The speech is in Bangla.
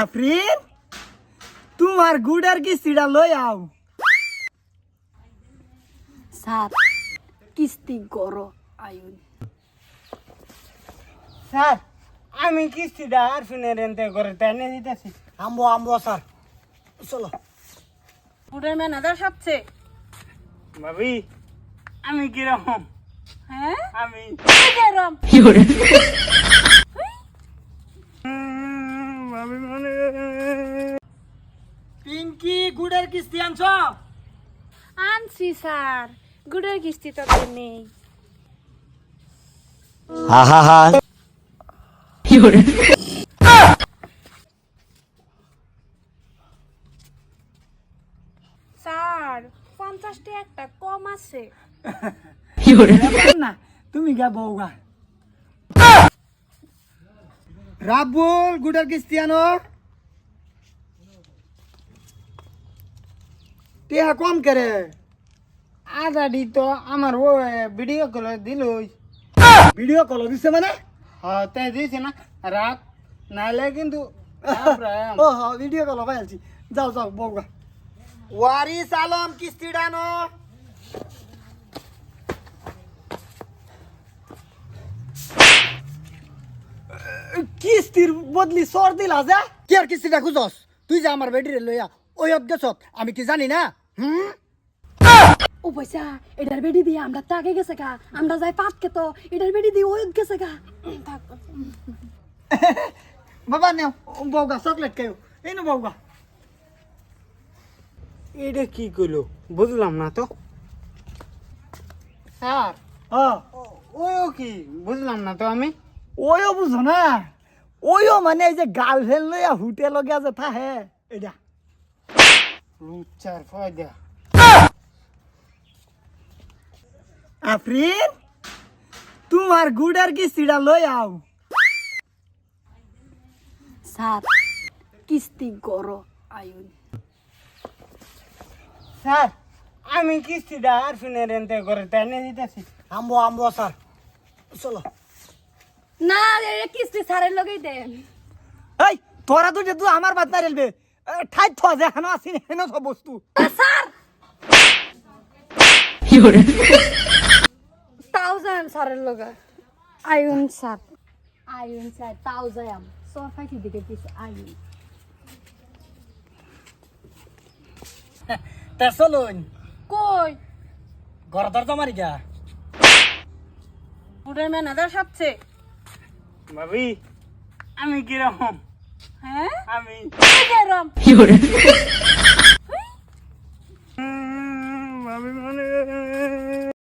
আফরিন তোমার গুড়ার কিস্তিটা লই আও? স্যার কিস্তি করো আয়ুন। স্যার আমি কিস্তিটা আর ফিনে রেন্তে করে তাই নিয়ে দিতেছি। আম্বো আম্বো স্যার। চলো। ফুটের ম্যানেজার সবচেয়ে ভাবি আমি কীরকম? হ্যাঁ? আমি এরম ভাবি মানে পিঙ্কি গুড়ের কিস্তি আনছ? আনছি স্যার। গুড়ের কিস্তি তো নেই। স্যার পঞ্চাশটি একটা কম আছে। না তুমি গা বউ গা রাবুল গুড়ের কিস্তি আনো। টিয়া কম করে। আদাডি তো আমার ও ভিডিও কল দিল। ভিডিও কল দিছে মানে? হ্যাঁ তাই দিয়েছে না। রাখ নাহলে কিন্তু ও হ্যাঁ ভিডিও কল পাইছি যাও যাও বউগা। ওয়ারিস আলম কিস্তি কিস্তির বদলি সর দিলা যা? কি আর কিস্তিটা খুঁজস? তুই যে আমার বেডিরে লইয়া ওই গেছত আমি কি জানি না? হুম? ও পয়সা এটার বেডি দিয়ে আমরা তাকে গেছে গা। আমরা যাই পাত খেতো এটার বেডি দিয়ে ওই গেছে গা। বাবা নেও বউগা চকলেট কেউ এই নো বউগা। এটা কি কইলো? বুঝলাম না তো। স্যার। ওইও কি? বুঝলাম না তো আমি। ওইও বুঝো না। ওইও মানে এই যে গার্লফ্রেন্ড লইয়া হুটে লগে আছে থাহে। এটা লুচার ফয়দা আফরিন তোমার গুড়ার কিস্তিটা লই আও? স্যার কিস্তি করো আয়ুন। স্যার আমি কিস্তিটা আর ফিনে রেন্তে করে তাই নিয়ে দিতেছি। আম্বো আম্বো স্যার। চলো। না এটা কিস্তি স্যারের লগেই দেন এই তোরা দুটো তুই আমার বাদ না রেলবে। ঠাই থা যে হেন আসি হেন সব বস্তু। স্যার তাও যাম স্যারের লগে। আয়ুন স্যার আয়ুন স্যার তাও যাম সোফাইটি দিকে দিছে আয়ুন। তা চলুন কই? ঘর দরজা মারি গা। ফুটের ম্যানেজার সবচেয়ে ভাবি আমি কীরকম হ্যাঁ? আমি এরম